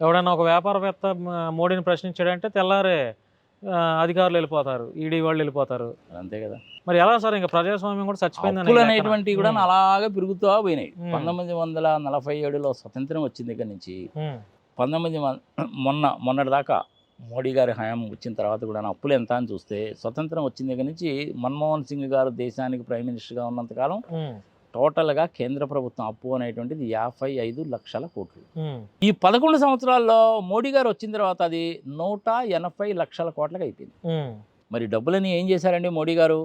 ఎవడన్నా ఒక వ్యాపారవేత్త మోడీని ప్రశ్నించాడంటే తెల్లారే అధికారులు వెళ్ళిపోతారు ఈడీ వాళ్ళు వెళ్ళిపోతారు. అంతే కదా. మరి ఎలా సార్ ఇంకా ప్రజాస్వామ్యం కూడా అప్పులు. అనేటువంటివి కూడా అలాగే పెరుగుతూ పోయినాయి. పంతొమ్మిది వందల నలభై ఏడులో స్వతంత్రం వచ్చిన దగ్గర నుంచి పంతొమ్మిది మొన్న మొన్నటి దాకా మోడీ గారి హయాం వచ్చిన తర్వాత కూడా అప్పులు ఎంత అని చూస్తే స్వతంత్రం వచ్చిన దగ్గర నుంచి మన్మోహన్ సింగ్ గారు దేశానికి ప్రైమ్ మినిస్టర్గా ఉన్నంతకాలం టోటల్గా కేంద్ర ప్రభుత్వం అప్పు అనేటువంటిది యాభై ఐదు లక్షల కోట్లు. ఈ పదకొండు సంవత్సరాల్లో మోడీ గారు వచ్చిన తర్వాత అది నూట ఎనభై లక్షల కోట్లకు అయిపోయింది. మరి డబ్బులని ఏం చేశారండి మోడీ గారు?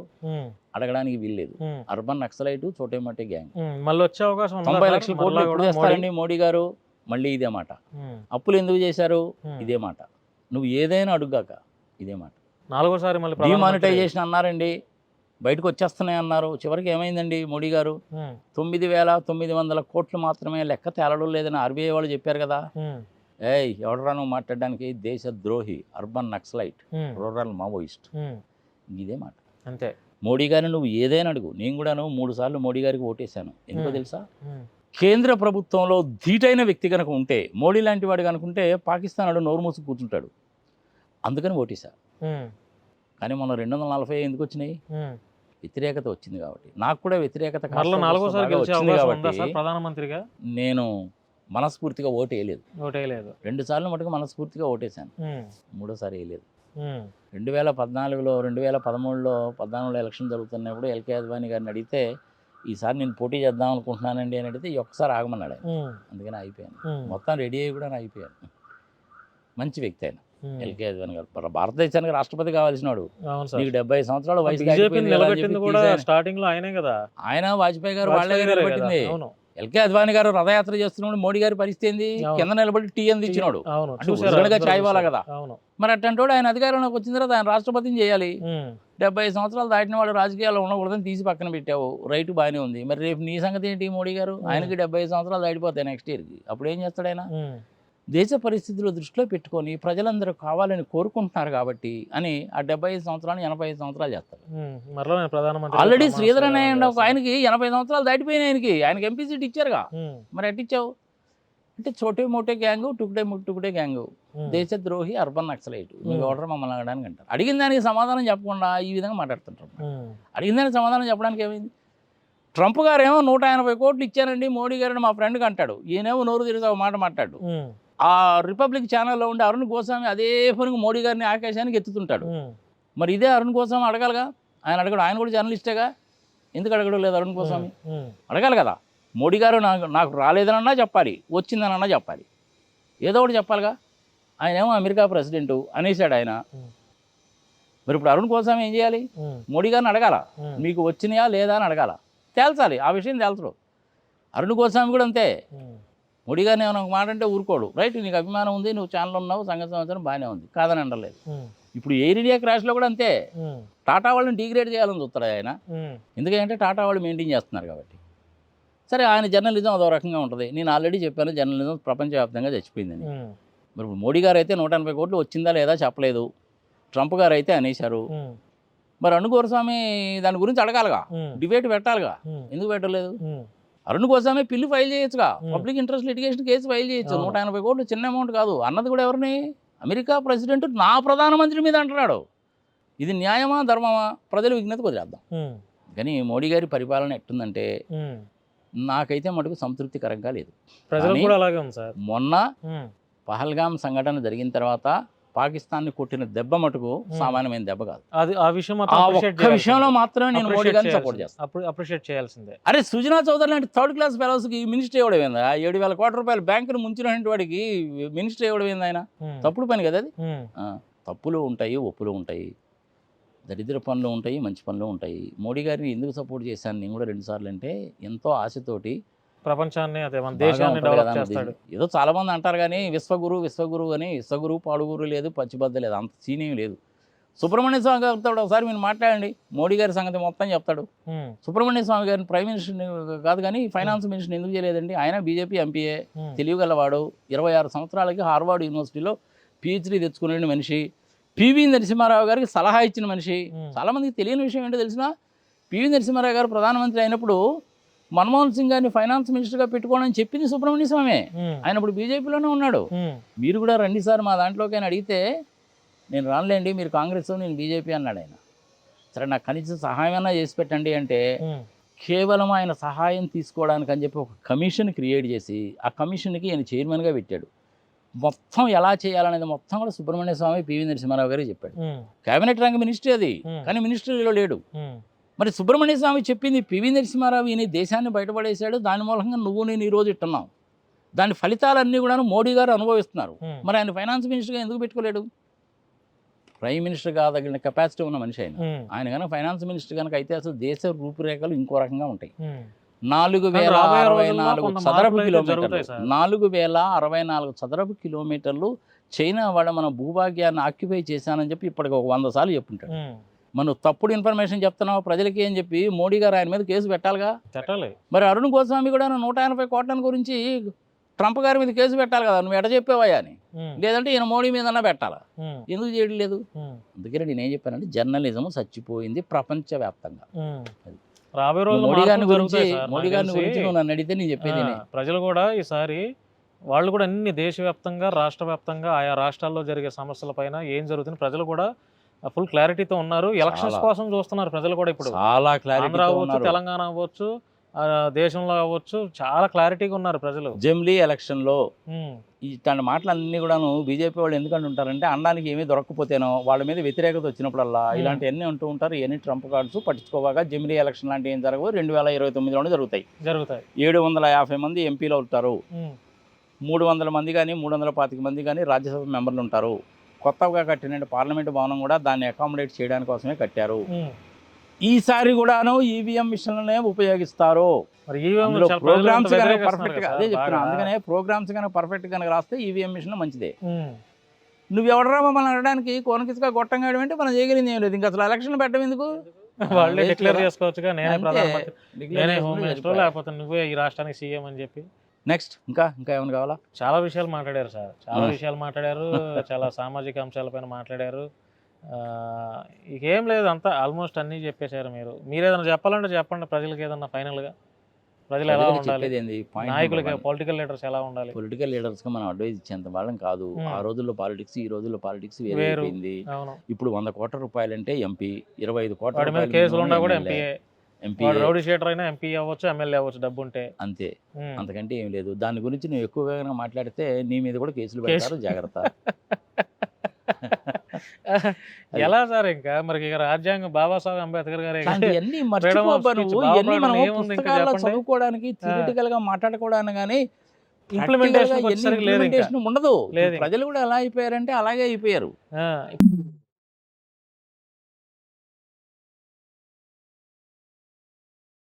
అడగడానికి వీల్లేదు అర్బన్ నక్సలైట్ చోటేమటే గ్యాంగ్. మళ్ళీ వచ్చే అవకాశం తొంభై? లక్షల కోట్లు ఎప్పుడు కూడా తెస్తారండి మోడీ. గారు. మళ్ళీ ఇదే మాట. అప్పులు ఎందుకు చేశారు. ఇదే మాట. నువ్వు ఏదైనా అడుగాక ఇదే మాట. నాలుగోసారి మళ్ళీ డిమానిటైజేషన్ అన్నారండి. బయటకు వచ్చేస్తున్నాయి అన్నారు చివరికి ఏమైందండి మోడీ గారు? తొమ్మిది వేల తొమ్మిది వందల కోట్లు మాత్రమే లెక్క తేలడం లేదని ఆర్బీఐ వాళ్ళు చెప్పారు కదా. ఏయ్ ఎవడరా నువ్వు మాట్లాడడానికి? దేశ ద్రోహి అర్బన్ నక్సలైట్ రూరల్ మావోయిస్ట్. ఇదే మాట. అంతే. మోడీ గారిని నువ్వు ఏదైనా అడుగు. నేను కూడాను మూడు సార్లు మోడీ గారికి ఓటేశాను. ఎందుకో. తెలుసా? కేంద్ర ప్రభుత్వంలో ధీటైన వ్యక్తి కనుక ఉంటే మోడీ లాంటి వాడు కనుకుంటే పాకిస్తాన్ వాడు నోరు మూసి కూర్చుంటాడు. అందుకని ఓటేశా. కానీ మొన్న రెండు వందల నలభై ఎందుకు వచ్చినాయి. వ్యతిరేకత వచ్చింది కాబట్టి. నాకు కూడా వ్యతిరేకత వచ్చింది కాబట్టి సార్ ప్రధానమంత్రిగా? నేను మనస్ఫూర్తిగా ఓటు వేయలేదు. ఓటే రెండు సార్లు మటుకు మనస్ఫూర్తిగా ఓటేశాను. మూడోసారి వేయలేదు. రెండు వేల పద్నాలుగులో రెండు వేల పదమూడులో పద్నాలుగులో ఎలక్షన్ జరుగుతున్నప్పుడు ఎల్కే అద్వానీ గారిని అడిగితే ఈసారి నేను పోటీ చేద్దాం అనుకుంటున్నానండి అని అడిగితే "ఈ ఒక్కసారి ఆగమన్నాడు అందుకని అయిపోయాను మొత్తం రెడీ అయ్యి కూడా అయిపోయాను మంచి వ్యక్తి ఆయన. ఉమ్. ఎల్కే అద్వానీ గారు. భార- భారతదేశానికి రాష్ట్రపతి కావాల్సినాడు. నీకు డెబ్బై సంవత్సరాల వయసు. స్టార్టింగ్లో ఆయనే కదా. ఆయన వాజ్పేయి గారు వాళ్ళే. నిలబెట్టింది. ఎల్కే అద్వానీ గారు రథయాత్ర చేస్తున్నాడు మోడీ గారి పరిస్థితి ఏంది. కింద నిలబడి టీ అంది ఇచ్చినాడు? అంటే. కదా. మరి అట్టంటోడు ఆయన అధికారంలోకి వచ్చిన తర్వాత ఆయన రాష్ట్రపతిని చేయాలి. డెబ్బై సంవత్సరాలు దాటిన వాడు రాజకీయాల్లో ఉండకూడదని తీసి పక్కన పెట్టావు. రైట్ బాగానే ఉంది. మరి రేపు నీ సంగతి ఏంటి మోడీ గారు? ఆయనకి డెబ్బై సంవత్సరాలు దాటిపోతాయి నెక్స్ట్ ఇయర్కి. అప్పుడు ఏం చేస్తాడు ఆయన? దేశ పరిస్థితులు దృష్టిలో పెట్టుకొని ప్రజలందరూ కావాలని కోరుకుంటున్నారు కాబట్టి అని ఆ డెబ్బై ఐదు సంవత్సరాలు ఎనభై ఐదు సంవత్సరాలు చేస్తారు. మరలా ప్రధానమంత్రి ఆల్రెడీ శ్రీధర్ అనే ఒక. ఆయనకి ఎనభై సంవత్సరాలు దాటిపోయినాయి ఆయనకి. ఆయనకి ఎంపీ సీట్ ఇచ్చారుగా. మరి ఎట్టిచ్చావు అంటే చోటే మోటే గ్యాంగు టుకుడే టుకుడే గ్యాంగు. దేశద్రోహి అర్బన్ నక్సలైట్. Hmm. ఓటర్ మమ్మల్ని అనడానికి అంటారు? అడిగిన దానికి సమాధానం చెప్పకుండా ఈ విధంగా మాట్లాడుతుంటారు అడిగిన దానికి సమాధానం చెప్పడానికి ఏమైంది? ట్రంప్ గారు ఏమో నూట ఎనభై కోట్లు ఇచ్చానండి మోడీ గారిని మా ఫ్రెండ్కి అంటాడు. ఈయనేమో నోరు తిరిగి మాట మాట్లాడు. ఆ రిపబ్లిక్ ఛానల్లో ఉండే అరుణ్ గోస్వామి అదే పనికి మోడీ గారిని ఆకాశానికి ఎత్తుతుంటాడు. మరి ఇదే అరుణ్ గోస్వామి అడగాలిగా? ఆయన అడగడు ఆయన కూడా జర్నలిస్టేగా? ఎందుకు అడగడం లేదు అరుణ్ గోస్వామి? అడగాలి కదా. మోడీ గారు నాకు నాకు రాలేదనన్నా చెప్పాలి వచ్చిందనన్నా చెప్పాలి. ఏదో ఒకటి చెప్పాలిగా? ఆయన ఏమో అమెరికా ప్రెసిడెంట్ అనేసాడు ఆయన. మరి ఇప్పుడు అరుణ్ గోస్వామి ఏం చేయాలి? మోడీ గారిని అడగాల? మీకు వచ్చినాయా లేదా అని అడగాల? తేల్చాలి ఆ విషయం తేల్చడు అరుణ్ గోస్వామి కూడా అంతే. మోడీ గారిని ఏమైనా ఒక మాట అంటే ఊరుకోడు. రైట్? నీకు అభిమానం ఉంది నువ్వు ఛానల్ ఉన్నావు సంగతి సంవత్సరం బాగానే ఉంది. కాదని అనలేదు. ఉమ్, ఇప్పుడు ఎయిర్ ఇండియా క్రాష్లో కూడా అంతే. టాటా వాళ్ళని డిగ్రేడ్ చేయాలని చూస్తాడు ఆయన? ఎందుకంటే టాటా వాళ్ళు మెయింటైన్ చేస్తున్నారు కాబట్టి. సరే ఆయన జర్నలిజం అదో రకంగా ఉంటుంది. నేను ఆల్రెడీ చెప్పాను జర్నలిజం ప్రపంచవ్యాప్తంగా చచ్చిపోయిందని. మరి ఇప్పుడు మోడీ గారు అయితే నూట ఎనభై కోట్లు వచ్చిందా లేదా చెప్పలేదు. ట్రంప్ గారు అయితే అనేశారు. మరి అరుణ్ గోస్వామి దాని గురించి అడగాలిగా. డిబేట్ పెట్టాలిగా. ఎందుకు పెట్టలేదు? అరుణ్ గోస్వామి పిల్లు ఫైల్ చేయొచ్చుగా. Public interest litigation case file చేయొచ్చు. నూట ఎనభై కోట్లు చిన్న అమౌంట్ కాదు. అన్నది కూడా ఎవరిని? అమెరికా ప్రెసిడెంట్ నా ప్రధానమంత్రి మీద అంటున్నాడు. ఇది న్యాయమా ధర్మమా? ప్రజలు విజ్ఞత కుదిరేద్దాం ఉమ్, కానీ మోడీ గారి పరిపాలన ఎట్టుందంటే. నాకైతే మటుకు సంతృప్తికరంగా లేదు. మొన్న ఉమ్, పహల్గాం సంఘటన జరిగిన తర్వాత పాకిస్తాన్ని కొట్టిన దెబ్బ మటుకు సామాన్యమైన దెబ్బ కాదు. అది ఆ విషయం ఒక్క విషయంలో. మాత్రమే నేను మోడీ గారిని సపోర్ట్. చేస్తాను అప్పుడు అప్రిషియేట్ చేయాల్సిందే. అరే సుజనా చౌదరి లాంటి థర్డ్ క్లాస్ ఫెలోస్కి మినిస్టర్ ఇవ్వడం ఏందా ఏడు వేల కోట్ల రూపాయలు బ్యాంకును ముంచినటువంటి వాడికి మినిస్టర్ ఇవ్వడం ఏంది ఆయన? తప్పుడు పని కదా అది? తప్పులు ఉంటాయి ఒప్పులు ఉంటాయి దరిద్ర పనులు ఉంటాయి మంచి పనులు ఉంటాయి. మోడీ గారిని ఎందుకు సపోర్ట్ చేశాను నేను కూడా రెండు సార్లు అంటే ఎంతో ఆశతోటి ప్రపంచాన్ని అదే మన దేశాన్ని డెవలప్ చేస్తాడు. ఏదో చాలా మంది అంటారు కానీ విశ్వగురు విశ్వగురు అని విశ్వగురు పాడుగురు లేదు పచ్చిబద్ద లేదు అంత సీనియం లేదు. సుబ్రహ్మణ్య స్వామి గారు చెప్తాడు ఒకసారి మీరు మాట్లాడండి. మోడీ గారి సంగతి మొత్తం చెప్తాడు. సుబ్రహ్మణ్య స్వామి గారిని ప్రైమ్ మినిస్టర్ కాదు కానీ ఫైనాన్స్ మినిస్టర్ ఎందుకు చేయలేదండి? ఆయన బీజేపీ ఎంపీఏ తెలియగలవాడు ఇరవై ఆరు సంవత్సరాలకి హార్వర్డ్ యూనివర్సిటీలో పిహెచ్డీ తెచ్చుకునే మనిషి. పివి నరసింహారావు గారికి సలహా ఇచ్చిన మనిషి. చాలామందికి తెలియని విషయం ఏంటో తెలిసిన పివి నరసింహారావు గారు ప్రధానమంత్రి అయినప్పుడు మన్మోహన్ సింగ్ గారిని ఫైనాన్స్ మినిస్టర్గా పెట్టుకోవడం చెప్పింది సుబ్రహ్మణ్య స్వామి. ఆయన ఇప్పుడు బీజేపీలోనే ఉన్నాడు. మీరు కూడా రండి సార్ మా దాంట్లోకి అని అడిగితే నేను రానులేండి మీరు కాంగ్రెస్ నేను బీజేపీ అన్నాడు ఆయన. సరే నాకు కనీసం సహాయమైనా చేసి పెట్టండి అంటే కేవలం ఆయన సహాయం తీసుకోవడానికి అని చెప్పి ఒక కమిషన్ క్రియేట్ చేసి ఆ కమిషన్కి ఆయన చైర్మన్గా పెట్టాడు. మొత్తం ఎలా చేయాలనేది మొత్తం కూడా సుబ్రహ్మణ్య స్వామి పివి నరసింహారావు గారే చెప్పాడు. కేబినెట్ రంగ మినిస్ట్రీ అది. కానీ మినిస్ట్రీలో లేడు. మరి సుబ్రహ్మణ్య స్వామి చెప్పింది పివి నరసింహారావు ఈయన దేశాన్ని బయటపడేశాడు. దాని మూలంగా నువ్వు నేను ఈరోజు ఇట్టున్నాం దాని ఫలితాలన్నీ కూడా మోడీ గారు అనుభవిస్తున్నారు. మరి ఆయన ఫైనాన్స్ మినిస్టర్గా ఎందుకు పెట్టుకోలేడు? ప్రైమ్ మినిస్టర్ కాదగిన కెపాసిటీ ఉన్న మనిషి ఆయన. ఆయన కనుక ఫైనాన్స్ మినిస్టర్ కనుక అయితే అసలు దేశ రూపురేఖలు ఇంకో రకంగా ఉంటాయి. నాలుగు వేల అరవై నాలుగు చదరపు కిలోమీటర్లు. నాలుగు వేల అరవై నాలుగు చదరపు కిలోమీటర్లు చైనా వాడ మన భూభాగ్యాన్ని ఆక్యుపై చేశానని చెప్పి ఇప్పటికి ఒక వంద సార్లు చెప్పుంటాడు. మనం తప్పుడు ఇన్ఫర్మేషన్ చెప్తున్నావు ప్రజలకి అని చెప్పి మోడీ గారు ఆయన మీద కేసు పెట్టాలిగా? పెట్టాలి. మరి అరుణ్ గోస్వామి కూడా నూట ఎనభై కోట్ల గురించి ట్రంప్ గారి మీద కేసు పెట్టాలి కదా. నువ్వు ఎట చెప్పావయ్యా అని. లేదంటే ఈయన మోడీ మీదన్నా పెట్టాలా? ఎందుకు చేయడం లేదు? అందుకని నేను ఏం చెప్పానంటే జర్నలిజం చచ్చిపోయింది ప్రపంచవ్యాప్తంగా. రాబోయే రోజుల్లో మోడీ గారిని గురించి మోడీ గారిని. గురించి నువ్వు నన్ను అడిగితే నేను చెప్పేది ప్రజలు కూడా ఈసారి వాళ్ళు కూడా అన్ని దేశవ్యాప్తంగా రాష్ట్ర వ్యాప్తంగా ఆయా రాష్ట్రాల్లో జరిగే సమస్యల పైన ఏం జరుగుతుంది ప్రజలు కూడా ఫుల్ క్లారిటీతో ఉన్నారు. ఎలక్షన్స్. కోసం చూస్తున్నారు ప్రజలు కూడా ఇప్పుడు. చాలా క్లారిటీ అవ్వచ్చు తెలంగాణ అవ్వచ్చు దేశంలో అవ్వచ్చు చాలా క్లారిటీగా ఉన్నారు ప్రజలు. జమ్లీ ఎలక్షన్లో ఉమ్, ఇట్లాంటి మాటలన్నీ కూడాను బీజేపీ వాళ్ళు ఎందుకంటే ఉంటారంటే అనడానికి ఏమీ దొరకకపోతేనో వాళ్ళ మీద వ్యతిరేకత వచ్చినప్పుడల్లా. ఇలాంటివన్నీ అంటూ ఉంటారు ఎన్ని ట్రంప్ కార్డ్స్ పట్టించుకోవాగా జమిలీ ఎలక్షన్ లాంటివి ఏం జరగవు. రెండు వేల ఇరవై తొమ్మిదిలోనే జరుగుతాయి. జరుగుతాయి. ఏడు వందల యాభై మంది ఎంపీలు అవుతారు. ఉమ్, మూడు వందల మంది కానీ మూడు వందల పాతిక మంది కానీ రాజ్యసభ మెంబర్లు ఉంటారు. కొత్తగా కట్టిన పార్లమెంటు భవనం కూడా దాన్ని అకామిడేట్ చేయడానికి కోసమే కట్టారు. ఈసారి కూడాను ఈవీఎం మిషన్లనే ఉపయోగిస్తారు ప్రజలు ప్రోగ్రామ్స్ కనుక పర్ఫెక్ట్గా అదే చెప్తున్నా. అందుకనే ప్రోగ్రామ్స్ కనుక పర్ఫెక్ట్ కనుక రాస్తే ఈవీఎం మిషన్ మంచిదే ఉమ్, నువ్వు ఎవడరా మమ్మల్ని అనడానికి కోనకిసుగా గొట్టంగా అంటే మనం చేయగలిగింది ఏం లేదు ఇంకా అసలు ఎలక్షన్ పెట్టడం ఎందుకు వాళ్ళే డిక్లేర్ కదా. చేసుకోవచ్చుగా నేనే అంతే. ప్రధానమంత్రి Declare నేనే చేసుకుని హోమ్ మినిస్టర్ వెళ్ళిపోయారు. లేకపోతే నువ్వే ఈ రాష్ట్రానికి సీఎం అని చెప్పి నెక్స్ట్ ఇంకా ఇంకా ఏమైనా కావాలా? చాలా విషయాలు మాట్లాడారు సార్. చాలా ఆ. విషయాలు మాట్లాడారు. చాలా సామాజిక అంశాలపైన మాట్లాడారు. ఇకేం లేదు అంతా ఆల్మోస్ట్ అన్నీ చెప్పేశారు మీరు. మీరు ఏదైనా చెప్పాలంటే చెప్పండి ప్రజలకు ఏదన్నా ఫైనల్గా ప్రజలు ఎలా ఉండాలి? నాయకులకి పొలిటికల్ లీడర్స్ ఎలా ఉండాలి? పొలిటికల్ లీడర్స్గా మనం అడ్వైజ్ ఇచ్చేంత వాళ్ళం కాదు. Hmm. ఆ రోజుల్లో పాలిటిక్స్ ఈ రోజుల్లో పాలిటిక్స్ వేరే వేరు. అయిపోయింది. అవును. ఇప్పుడు వంద కోట్ల రూపాయలంటే ఎంపీ ఇరవై ఐదు కోట్ల రూపాయలు కేసులు ఉన్నా కూడా ఎంపీఏ ఎంపీ రౌడీ షీటర్ అయినా ఎంపీ అవ్వచ్చు ఎమ్మెల్యే అవ్వచ్చు డబ్బు ఉంటే అంతే. అంతకంటే ఏం లేదు. దాని గురించి నువ్వు ఎక్కువగా మాట్లాడితే నీ మీద కూడా కేసులు కేసు. పెడతారు జాగ్రత్త. ఎలా సార్ ఇంకా? మరి రాజ్యాంగం బాబాసాహెబ్ అంబేద్కర్ గారే. ఇవన్నీ మనం? చదువుకోవడానికి థియరిటికల్గా మాట్లాడుకోవడానికి కానీ ఇంప్లిమెంటేషన్ ఉండదు. ప్రజలు కూడా ఎలా అయిపోయారంటే అలాగే అయిపోయారు.